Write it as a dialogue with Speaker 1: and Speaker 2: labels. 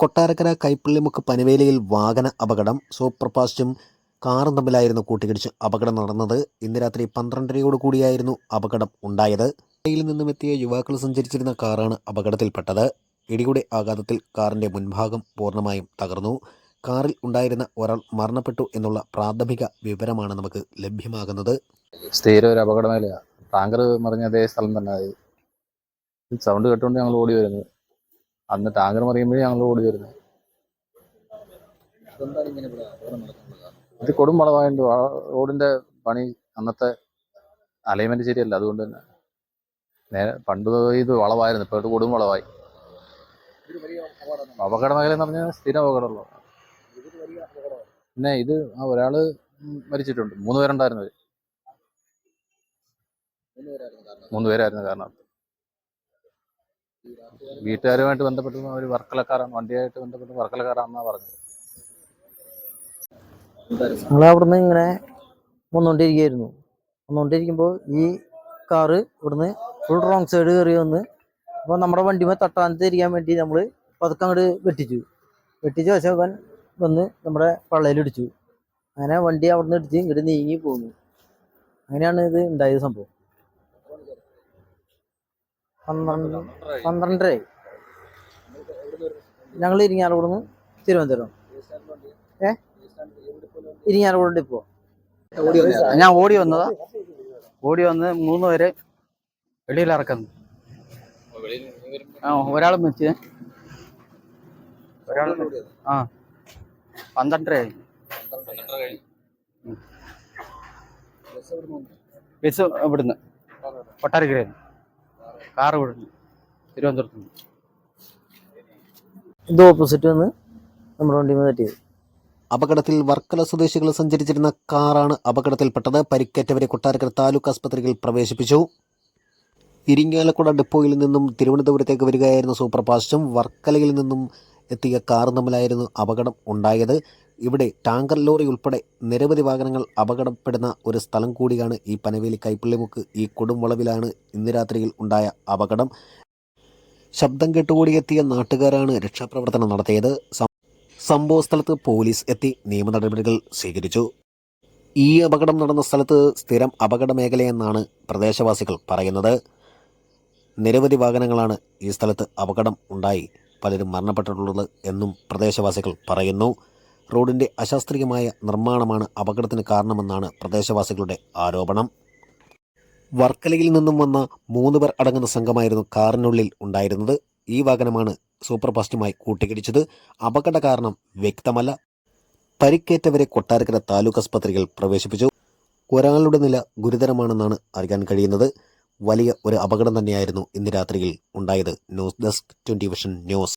Speaker 1: കൊട്ടാരക്കര കൈപ്പള്ളിമുക്ക് പനവേലിയിൽ വാഹന അപകടം. സൂപ്പർ ഫാസ്റ്റും കാറും തമ്മിലായിരുന്നു കൂട്ടിയിടിച്ച് അപകടം നടന്നത്. ഇന്ന് രാത്രി പന്ത്രണ്ടരയോട് കൂടിയായിരുന്നു അപകടം ഉണ്ടായത്. യിൽ നിന്നും എത്തിയ യുവാക്കൾ സഞ്ചരിച്ചിരുന്ന കാറാണ് അപകടത്തിൽപ്പെട്ടത്. ഇടിയുടെ ആഘാതത്തിൽ കാറിന്റെ മുൻഭാഗം പൂർണമായും തകർന്നു. കാറിൽ ഉണ്ടായിരുന്ന ഒരാൾ മരണപ്പെട്ടു എന്നുള്ള പ്രാഥമിക വിവരമാണ് നമുക്ക് ലഭ്യമാകുന്നത്.
Speaker 2: സ്ഥിര ഒരു അപകടമേഖലയാണ് ടാങ്കർ മറിഞ്ഞ അതേ സ്ഥലം തന്നെ സൗണ്ട് കേട്ടുകൊണ്ട് ഞങ്ങൾ ഓടി വരുന്നത്. അന്ന് ടാങ്കർ മറിയുമ്പോഴേ ഞങ്ങൾ ഓടി വരുന്നത്. ഇത് കൊടും വളവായതുകൊണ്ട് റോഡിന്റെ പണി അന്നത്തെ അലൈൻമെന്റ് ശരിയല്ല. അതുകൊണ്ട് തന്നെ നേരെ പണ്ട് ഇത് വളവായിരുന്നു ഇപ്പോൾ കൊടും വളവായി അപകട മേഖല എന്ന് പറഞ്ഞാൽ സ്ഥിരം അപകടമുള്ള പിന്നെ ഇത് ആ ഒരാൾ മരിച്ചിട്ടുണ്ട്. മൂന്ന് പേരുണ്ടായിരുന്നു. മൂന്ന് പേരായിരുന്നു കാരണം. വീട്ടുകാരുമായിട്ട് ബന്ധപ്പെട്ട് ഒരു വർക്കലക്കാരാണ് വണ്ടിയായിട്ട് ബന്ധപ്പെട്ട് വർക്കലക്കാരാണെന്നാണ് പറഞ്ഞത്.
Speaker 3: ഞങ്ങൾ അവിടുന്ന് ഇങ്ങനെ വന്നുകൊണ്ടിരിക്കുകയായിരുന്നു വന്നുകൊണ്ടിരിക്കുമ്പോൾ ഈ കാറ് ഇവിടുന്ന് ഫുൾ റോങ് സൈഡ് കയറി വന്ന് അപ്പോൾ നമ്മുടെ വണ്ടിമേ തട്ടാനത്ത് തിരിക്കാൻ വേണ്ടി നമ്മൾ പതുക്കെ അങ്ങോട്ട് വെട്ടിച്ചു. വെട്ടിച്ച ശേഷം അവൻ വന്ന് നമ്മുടെ പള്ളയിലിടിച്ചു അങ്ങനെ വണ്ടി അവിടുന്ന് ഇടിച്ച് ഇങ്ങോട്ട് നീങ്ങി പോന്നു. അങ്ങനെയാണ് ഇത് ഉണ്ടായത് സംഭവം. പന്ത്രണ്ട് പന്ത്രണ്ടരയായി. ഞങ്ങൾ ഇരിങ്ങാലക്കുടന്ന് തിരുവനന്തപുരം. ഏ? ഇരിങ്ങാലക്കുട ഡിപ്പോ.
Speaker 4: ഞാൻ ഓടി വന്നതാ. ഓടി വന്ന് മൂന്ന് പേര് വെളിയിൽ ഇറക്കുന്നു. ആ ഒരാൾ വെച്ച് ഒരാൾ ആ പന്ത്രണ്ടരയായി. ബസ് ഇവിടുന്ന്. കൊട്ടാരക്കരയിൽ കാർ വിടുന്നു. തിരുവനന്തപുരത്ത് നിന്ന്.
Speaker 3: ഇത് ഓപ്പോസിറ്റ് വന്ന് നമ്മുടെ വണ്ടി തട്ടിയത്
Speaker 1: അപകടത്തിൽ വർക്കല സ്വദേശികൾ സഞ്ചരിച്ചിരുന്ന കാറാണ് അപകടത്തിൽപ്പെട്ടത്. പരിക്കേറ്റവരെ കൊട്ടാരക്കര താലൂക്ക് ആസ്പത്രിയിൽ പ്രവേശിപ്പിച്ചു. ഇരിങ്ങാലക്കുട ഡിപ്പോയിൽ നിന്നും തിരുവനന്തപുരത്തേക്ക് വരികയായിരുന്ന സൂപ്പർ ഫാസ്റ്റും വർക്കലയിൽ നിന്നും എത്തിയ കാർ തമ്മിലായിരുന്നു അപകടം ഉണ്ടായത്. ഇവിടെ ടാങ്കർ ലോറി ഉൾപ്പെടെ നിരവധി വാഹനങ്ങൾ അപകടപ്പെടുന്ന ഒരു സ്ഥലം കൂടിയാണ് ഈ പനവേലി കൈപ്പള്ളിമുക്ക്. ഈ കൊടുംവളവിലാണ് ഇന്ന് രാത്രിയിൽ ഉണ്ടായ അപകടം. ശബ്ദം കേട്ടുകൂടി എത്തിയ നാട്ടുകാരാണ് രക്ഷാപ്രവർത്തനം നടത്തിയത്. സംഭവ സ്ഥലത്ത് പോലീസ് എത്തി നിയമ നടപടികൾ സ്വീകരിച്ചു. ഈ അപകടം നടന്ന സ്ഥലത്ത് സ്ഥിരം അപകട മേഖലയെന്നാണ് പ്രദേശവാസികൾ പറയുന്നത്. നിരവധി വാഹനങ്ങളാണ് ഈ സ്ഥലത്ത് അപകടം ഉണ്ടായി. പലരും മരണപ്പെട്ടിട്ടുള്ളത് എന്നും പ്രദേശവാസികൾ പറയുന്നു. റോഡിന്റെ അശാസ്ത്രീയമായ നിർമ്മാണമാണ് അപകടത്തിന് കാരണമെന്നാണ് പ്രദേശവാസികളുടെ ആരോപണം. വർക്കലയിൽ നിന്നും വന്ന മൂന്ന് പേർ അടങ്ങുന്ന സംഘമായിരുന്നു കാറിനുള്ളിൽ ഉണ്ടായിരുന്നത്. ഈ വാഹനമാണ് സൂപ്പർ ഫാസ്റ്റുമായി കൂട്ടിക്കിടിച്ചത് അപകട കാരണം വ്യക്തമല്ല. പരിക്കേറ്റവരെ കൊട്ടാരക്കര താലൂക്ക് ആസ്പത്രിയിൽ പ്രവേശിപ്പിച്ചു. ഒരാളുടെ നില ഗുരുതരമാണെന്നാണ് അറിയാൻ കഴിയുന്നത്. വലിയ ഒരു അപകടം തന്നെയായിരുന്നു ഇന്ന് രാത്രിയിൽ ഉണ്ടായത്. News desk twenty vision news.